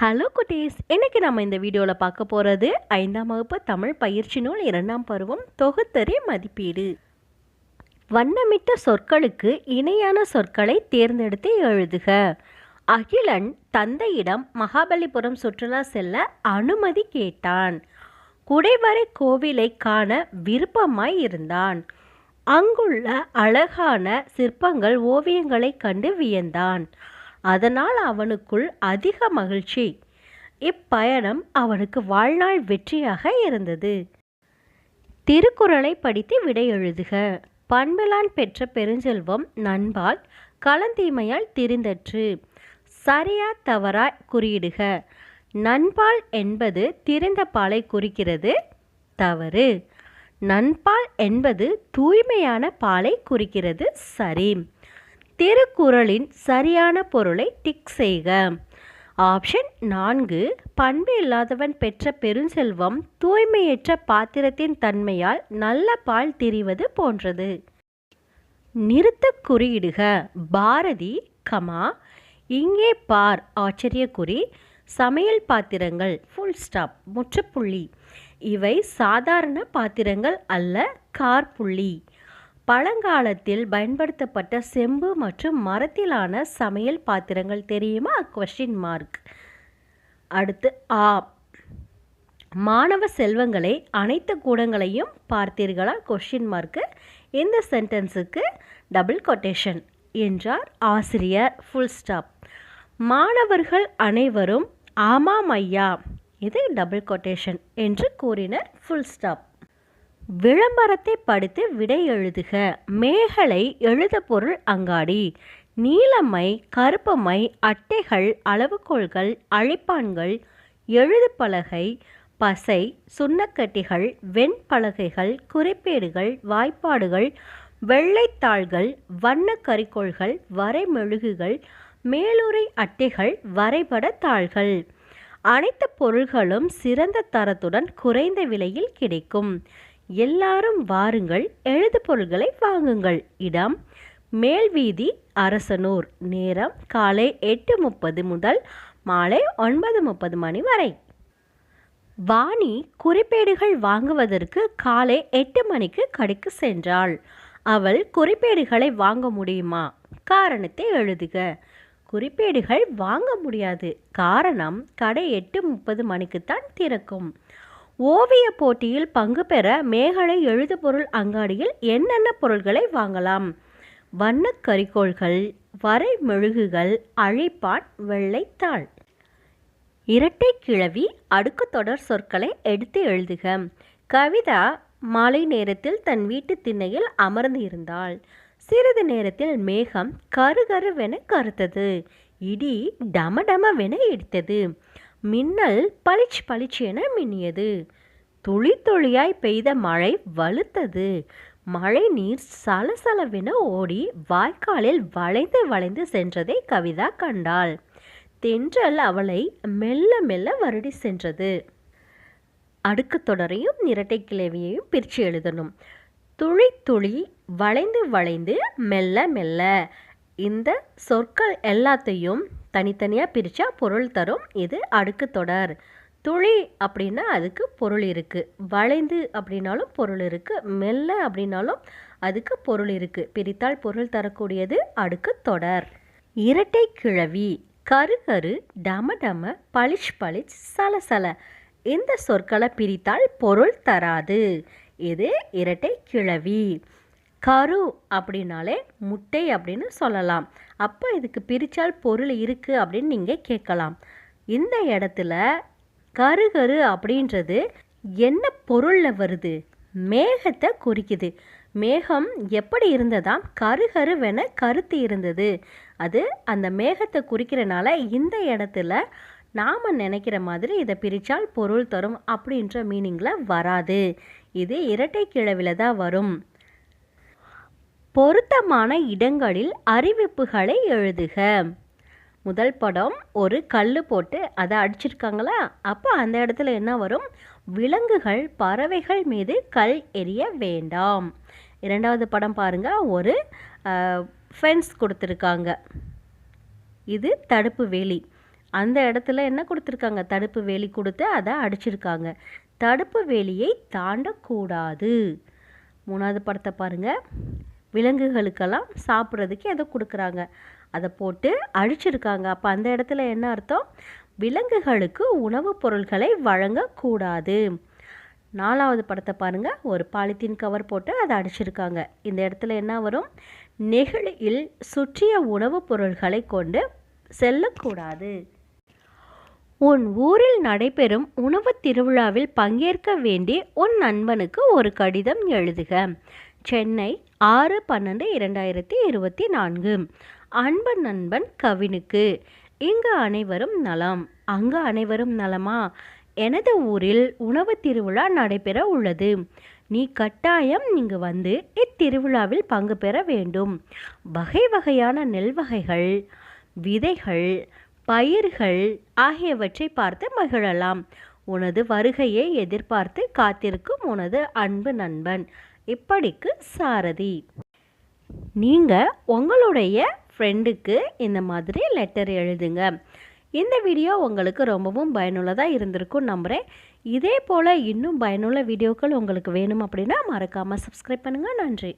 Hello குட்டீஸ். இன்றைக்கி நம்ம இந்த வீடியோவில் பார்க்க போகிறது ஐந்தாம் வகுப்பு தமிழ் பயிற்சி நூல் இரண்டாம் பருவம் தொகுத்தறி மதிப்பீடு. வண்ணமிட்ட சொற்களுக்கு இணையான சொற்களை தேர்ந்தெடுத்து எழுதுக. அகிலன் தந்தையிடம் மகாபலிபுரம் சுற்றுலா செல்ல அனுமதி கேட்டான். குடைவரை கோவிலை காண விருப்பமாய் இருந்தான். அங்குள்ள அழகான சிற்பங்கள் ஓவியங்களை கண்டு வியந்தான். அதனால் அவனுக்குள் அதிக மகிழ்ச்சி. இப்பயணம் அவனுக்கு வாழ்நாள் வெற்றியாக இருந்தது. திருக்குறளை படித்து விடை எழுதுக. பண்பிலான் பெற்ற பெருஞ்செல்வம் நண்பால் கலந்தீமையால் திரிந்தற்று. சரியா தவறா குறியிடுக. நண்பால் என்பது திரிந்த பாலை குறிக்கிறது தவறு. நண்பால் என்பது தூய்மையான பாலை குறிக்கிறது சரி. திருக்குறளின் சரியான பொருளை டிக் செய்க. ஆப்ஷன் நான்கு பண்பு இல்லாதவன் பெற்ற பெருஞ்செல்வம் தூய்மையற்ற பாத்திரத்தின் தன்மையால் நல்ல பால் திரிவது போன்றது. நிறுத்த குறியிடுக. பாரதி கமா இங்கே பார் ஆச்சரியக்குறி சமையல் பாத்திரங்கள் ஃபுல் ஸ்டாப் முற்றுப்புள்ளி. இவை சாதாரண பாத்திரங்கள் அல்ல கார்புள்ளி பழங்காலத்தில் பயன்படுத்தப்பட்ட செம்பு மற்றும் மரத்திலான சமையல் பாத்திரங்கள் தெரியுமா? கொஷின் மார்க் அடுத்து ஆ. மாணவ செல்வங்களை அனைத்து கூடங்களையும் பார்த்தீர்களா? கொஷின் மார்க்கு இந்த சென்டென்ஸுக்கு டபுள் கொட்டேஷன் என்றார் ஆசிரியர். ஃபுல் ஸ்டாப் மாணவர்கள் அனைவரும் ஆமாம் ஐயா. இது டபுள் கொட்டேஷன் என்று கூறினர். ஃபுல் ஸ்டாப் விளம்பரத்தை படித்து விடை எழுதுக. மேகலை எழுத பொருள் அங்காடி. நீலமை கருப்பமை அட்டைகள் அளவுகோல்கள் எழுது பலகை பசை சுண்ணக்கட்டிகள் வெண்பலகைகள் குறிப்பேடுகள் வாய்ப்பாடுகள் வெள்ளைத்தாள்கள் வண்ண கரிக்கோள்கள் வரைமெழுகுகள் மேலுரை அட்டைகள் வரைபட தாள்கள் அனைத்து பொருள்களும் சிறந்த தரத்துடன் குறைந்த விலையில் கிடைக்கும். எல்லாரும் வாருங்கள் எழுது பொருள்களை வாங்குங்கள். இடம் மேல்வீதி அரசனூர். நேரம் காலை எட்டு முப்பது முதல் மாலை ஒன்பது முப்பது மணி வரை. வாணி குறிப்பேடுகள் வாங்குவதற்கு காலை எட்டு மணிக்கு கடைக்கு சென்றாள். அவள் குறிப்பேடுகளை வாங்க முடியுமா? காரணத்தை எழுதுக. குறிப்பேடுகள் வாங்க முடியாது. காரணம் கடை எட்டு முப்பது மணிக்குத்தான் திறக்கும். ஓவிய போட்டியில் பங்கு பெற மேகலை எழுதுபொருள் அங்காடியில் என்னென்ன பொருள்களை வாங்கலாம்? வண்ணக் கரிக்கோள்கள் வரை மெழுகுகள் அழைப்பான் வெள்ளைத்தாள் இரட்டை கிழவி அடுக்கு தொடர் சொற்களை எடுத்து எழுதுக. கவிதா மாலை நேரத்தில் தன் வீட்டு திண்ணையில் அமர்ந்து இருந்தாள். சிறிது நேரத்தில் மேகம் கருகருவென கருத்தது. இடி டமடமவென இடித்தது. மின்னல் பளிச் பளிச் என மின்னியது. துளி துளியாய் பெய்த மழை வலுத்தது. மழை நீர் சலசலவென ஓடி வாய்க்காலில் வளைந்து வளைந்து சென்றதை கவிதா கண்டாள். தென்றல் அவளை மெல்ல மெல்ல வருடி சென்றது. அடுக்கு தொடரையும் இரட்டை கிளவியையும் பிரித்து எழுதணும். துளி துளி வளைந்து வளைந்து மெல்ல மெல்ல இந்த சொற்கள் எல்லாத்தையும் தனித்தனியாக பிரித்தா பொருள் தரும். இது அடுக்கு தொடர். துளி அப்படின்னா அதுக்கு பொருள் இருக்குது வளைந்து அப்படின்னாலும் பொருள் இருக்குது மெல்ல அப்படின்னாலும் அதுக்கு பொருள் இருக்குது பிரித்தால் பொருள் தரக்கூடியது அடுக்கு தொடர். இரட்டை கிழவி. கரு கரு டம டம பளிச் பளிச் சலசல இந்த சொற்களை பிரித்தால் பொருள் தராது? இது இரட்டை கிழவி. கரு அப்படின்னாலே முட்டை அப்படின்னு சொல்லலாம். அப்போ இதுக்கு பிரித்தால் பொருள் இருக்குது அப்படின்னு நீங்கள் கேட்கலாம். இந்த இடத்துல கரு கரு அப்படின்றது என்ன பொருளில் வருது? மேகத்தை குறிக்குது. மேகம் எப்படி இருந்ததாம்? கருகருவென கருத்து இருந்தது. அது அந்த மேகத்தை குறிக்கிறனால இந்த இடத்துல நாம் நினைக்கிற மாதிரி இதை பிரித்தால் பொருள் தரும் அப்படின்ற மீனிங்கில் வராது. இது இரட்டை கிழவில் தான் வரும். பொருத்தமான இடங்களில் அறிவிப்புகளை எழுதுக. முதல் படம் ஒரு கல் போட்டு அதை அடிச்சிருக்காங்களா? அப்போ அந்த இடத்துல என்ன வரும்? விலங்குகள் பறவைகள் மீது கல் எறிய வேண்டாம். இரண்டாவது படம் பாருங்க ஒரு ஃபென்ஸ் கொடுத்துருக்காங்க. இது தடுப்பு வேலி. அந்த இடத்துல என்ன கொடுத்துருக்காங்க? தடுப்பு வேலி கொடுத்து அதை அடிச்சிருக்காங்க. தடுப்பு வேலியை தாண்டக்கூடாது. மூணாவது படத்தை பாருங்கள் விலங்குகளுக்கெல்லாம் சாப்பிட்றதுக்கு அதை கொடுக்குறாங்க? அதை போட்டு அழிச்சிருக்காங்க. அப்போ அந்த இடத்துல என்ன அர்த்தம்? விலங்குகளுக்கு உணவுப் பொருட்களை வழங்கக்கூடாது. நாலாவது படத்தை பாருங்கள் ஒரு பாலித்தீன் கவர் போட்டு அதை அடிச்சிருக்காங்க. இந்த இடத்துல என்ன வரும்? நெகிழியில் சுற்றிய உணவுப் பொருட்களை கொண்டு செல்லக்கூடாது. உன் ஊரில் நடைபெறும் உணவுத் திருவிழாவில் பங்கேற்க வேண்டி உன் நண்பனுக்கு ஒரு கடிதம் எழுதுக. சென்னை ஆறு பன்னெண்டு இரண்டாயிரத்தி இருபத்தி நான்கு. அன்பு நண்பன் கவினுக்கு இங்கு அனைவரும் நலம். அங்கு அனைவரும் நலமா? எனது ஊரில் உணவு திருவிழா நடைபெற உள்ளது. நீ கட்டாயம் இங்கு வந்து இத்திருவிழாவில் பங்கு பெற வேண்டும். வகை வகையான நெல் வகைகள் விதைகள் பயிர்கள் ஆகியவற்றை பார்த்து மகிழலாம். உனது வருகையை எதிர்பார்த்து காத்திருக்கும் உனது அன்பு நண்பன் இப்படிக்கு சாரதி. நீங்கள் உங்களுடைய ஃப்ரெண்டுக்கு இந்த மாதிரி லெட்டர் எழுதுங்க. இந்த வீடியோ உங்களுக்கு ரொம்பவும் பயனுள்ளதாக இருந்திருக்கும் நம்புகிறேன் இதே போல் இன்னும் பயனுள்ள வீடியோக்கள் உங்களுக்கு வேணும் அப்படின்னா மறக்காமல் சப்ஸ்கிரைப் பண்ணுங்கள் நன்றி.